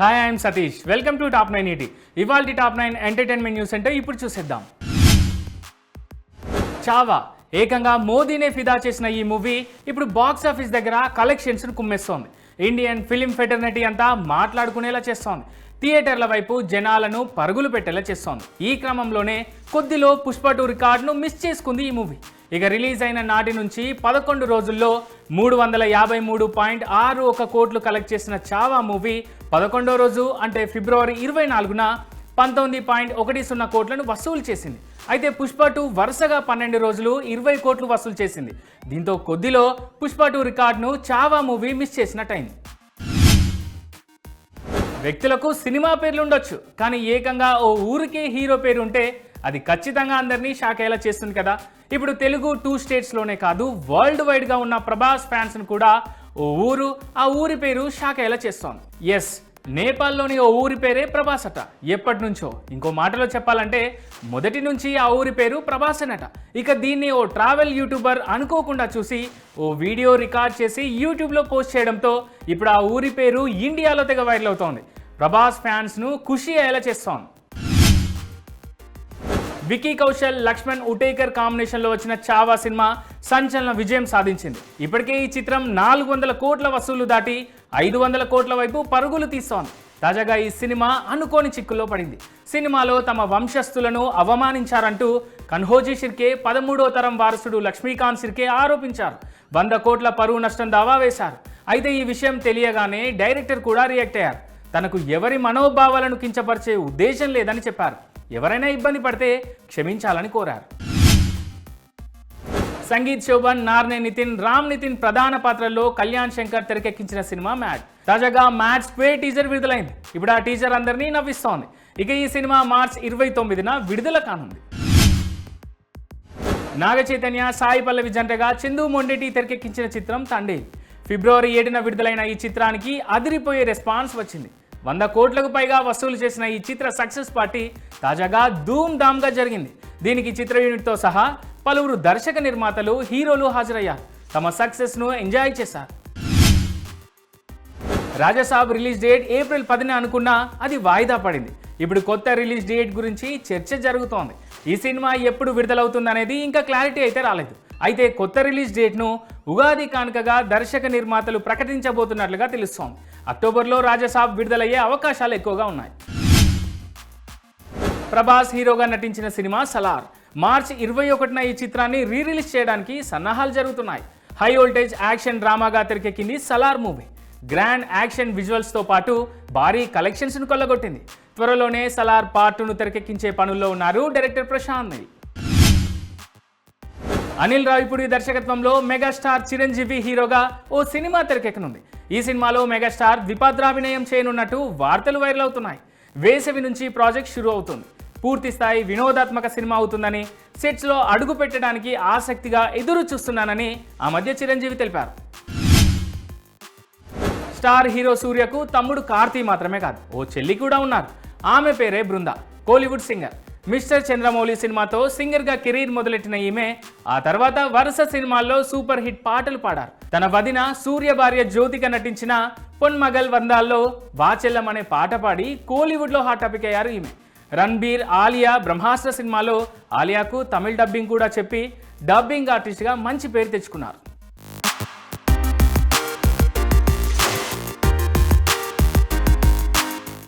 Hi I'm Satish welcome to top nine ET ఇవాళ top nine entertainment news అంటే ఇప్పుడు చూసేద్దాం. చావా ఏకంగా మోదీనే ఫిదా చేసిన ఈ మూవీ ఇప్పుడు బాక్స్ ఆఫీస్ దగ్గర కలెక్షన్స్ కుమ్మేస్తోంది. ఇండియన్ ఫిలిం ఫెటర్నిటీ అంతా మాట్లాడుకునేలా చేస్తోంది. థియేటర్ల వైపు జనాలను పరుగులు పెట్టేలా చేస్తోంది. ఈ క్రమంలోనే కొద్దిలో పుష్ప టూ రికార్డును మిస్ చేసుకుంది ఈ మూవీ. ఇక రిలీజ్ అయిన నాటి నుంచి పదకొండు రోజుల్లో మూడు వందల యాభై మూడు పాయింట్ ఆరు ఒక కోట్లు కలెక్ట్ చేసిన చావా మూవీ పదకొండో రోజు అంటే ఫిబ్రవరి ఇరవై నాలుగున పంతొమ్మిది పాయింట్ ఒకటి సున్నా కోట్లను వసూలు చేసింది. అయితే పుష్ప టూ వరుసగా పన్నెండు రోజులు ఇరవై కోట్లు వసూలు చేసింది. దీంతో కొద్దిలో పుష్ప టూ రికార్డును చావా మూవీ మిస్ చేసినట్టయింది. వ్యక్తులకు సినిమా పేర్లు ఉండొచ్చు. కానీ ఏకంగా ఓ ఊరికే హీరో పేరు ఉంటే అది ఖచ్చితంగా అందరినీ షాక్ అయ్యేలా చేస్తుంది కదా. ఇప్పుడు తెలుగు టూ స్టేట్స్లోనే కాదు వరల్డ్ వైడ్గా ఉన్న ప్రభాస్ ఫ్యాన్స్ను కూడా ఓ ఊరు ఆ ఊరి పేరు షాక్ అయ్యేలా చేస్తోంది. ఎస్ నేపాల్లోని ఓ ఊరి పేరే ప్రభాస్ అట ఎప్పటి నుంచో ఇంకో మాటలో చెప్పాలంటే మొదటి నుంచి ఆ ఊరి పేరు ప్రభాస్ అనట ఇక దీన్ని ఓ ట్రావెల్ యూట్యూబర్ అనుకోకుండా చూసి ఓ వీడియో రికార్డ్ చేసి యూట్యూబ్లో పోస్ట్ చేయడంతో ఇప్పుడు ఆ ఊరి పేరు ఇండియాలో తెగ వైరల్ అవుతోంది. ప్రభాస్ ఫ్యాన్స్ను ఖుషి అయ్యేలా చేస్తోంది. వికీ కౌశల్ లక్ష్మణ్ ఉటేకర్ కాంబినేషన్లో వచ్చిన చావా సినిమా సంచలన విజయం సాధించింది. ఇప్పటికే ఈ చిత్రం నాలుగు వందల కోట్ల వసూలు దాటి ఐదు వందల కోట్ల వైపు పరుగులు తీస్తోంది. తాజాగా ఈ సినిమా అనుకోని చిక్కుల్లో పడింది. సినిమాలో తమ వంశస్థులను అవమానించారంటూ కన్హోజీ షిర్కే పదమూడో తరం వారసుడు లక్ష్మీకాంత్ షిర్కే ఆరోపించారు. వంద కోట్ల పరువు నష్టం దావా వేశారు. అయితే ఈ విషయం తెలియగానే డైరెక్టర్ కూడా రియాక్ట్ అయ్యారు. తనకు ఎవరి మనోభావాలను కించపరిచే ఉద్దేశం లేదని చెప్పారు. ఎవరైనా ఇబ్బంది పడితే క్షమించాలని కోరారు. సంగీత్ శోభన్ నార్నే నితిన్ రామ్ నితిన్ ప్రధాన పాత్రల్లో కళ్యాణ్ శంకర్ తెరకెక్కించిన సినిమా మ్యాడ్ తాజాగా మ్యాచ్ స్క్వే టీజర్ విడుదలైంది. ఇప్పుడు ఆ టీజర్ అందరినీ నవ్విస్తోంది. ఇక ఈ సినిమా మార్చ్ ఇరవై తొమ్మిదిన విడుదల కానుంది. నాగ చైతన్య సాయి పల్లవి జంటగా చందు మొండెటి తెరకెక్కించిన చిత్రం తండే ఫిబ్రవరి ఏడున విడుదలైన ఈ చిత్రానికి అదిరిపోయే రెస్పాన్స్ వచ్చింది. వంద కోట్లకు పైగా వసూలు చేసిన ఈ చిత్ర సక్సెస్ పార్టీ తాజాగా ధూమ్ ధామ్గా జరిగింది. దీనికి చిత్ర యూనిట్తో సహా పలువురు దర్శక నిర్మాతలు హీరోలు హాజరయ్యారు. తమ సక్సెస్ను ఎంజాయ్ చేశారు. రాజసాబ్ రిలీజ్ డేట్ ఏప్రిల్ పదిన అనుకున్నా అది వాయిదా పడింది. ఇప్పుడు కొత్త రిలీజ్ డేట్ గురించి చర్చ జరుగుతోంది. ఈ సినిమా ఎప్పుడు విడుదలవుతుందనేది ఇంకా క్లారిటీ అయితే రాలేదు. అయితే కొత్త రిలీజ్ డేట్ను ఉగాది కానుకగా దర్శక నిర్మాతలు ప్రకటించబోతున్నట్లుగా తెలుస్తోంది. అక్టోబర్లో రాజసాబ్ విడుదలయ్యే అవకాశాలు ఎక్కువగా ఉన్నాయి. ప్రభాస్ హీరోగా నటించిన సినిమా సలార్. మార్చి ఇరవై ఒకటిన ఈ చిత్రాన్ని రీ రిలీజ్ చేయడానికి సన్నాహాలు జరుగుతున్నాయి. హై వోల్టేజ్ యాక్షన్ డ్రామాగా తెరకెక్కింది సలార్ మూవీ గ్రాండ్ యాక్షన్ విజువల్స్తో పాటు భారీ కలెక్షన్స్ను కొల్లగొట్టింది. త్వరలోనే సలార్ పార్టును తెరకెక్కించే పనుల్లో ఉన్నారు డైరెక్టర్ ప్రశాంత్. అనిల్ రావిపూడి దర్శకత్వంలో మెగాస్టార్ చిరంజీవి హీరోగా ఓ సినిమా తెరకెక్కనుంది. ఈ సినిమాలో మెగాస్టార్ ద్విపాద్రాభినయం చేయనున్నట్టు వార్తలు వైరల్ అవుతున్నాయి. వేసవి నుంచి ప్రాజెక్ట్ షురూ అవుతుంది. పూర్తి స్థాయి వినోదాత్మక సినిమా అవుతుందని సెట్స్లో అడుగు పెట్టడానికి ఆసక్తిగా ఎదురు చూస్తున్నానని ఆ మధ్య చిరంజీవి తెలిపారు. స్టార్ హీరో సూర్యకు తమ్ముడు కార్తీ మాత్రమే కాదు ఓ చెల్లి కూడా ఉన్నారు. ఆమె పేరే బృంద కోలీవుడ్ సింగర్. మిస్టర్ చంద్రమౌళి సినిమాతో సింగర్గా కెరీర్ మొదలెట్టిన ఈమె ఆ తర్వాత వరుస సినిమాల్లో సూపర్ హిట్ పాటలు పాడారు. తన వదిన సూర్య భార్య జ్యోతిక నటించిన పొన్మగల్ వందాల్లో వాచెల్లం అనే పాట పాడి కోలీవుడ్లో హాట్ టాపిక్ అయ్యారు ఈమె. రణ్బీర్ ఆలియా బ్రహ్మాస్త్ర సినిమాలో ఆలియాకు తమిళ డబ్బింగ్ కూడా చెప్పి డబ్బింగ్ ఆర్టిస్ట్గా మంచి పేరు తెచ్చుకున్నారు.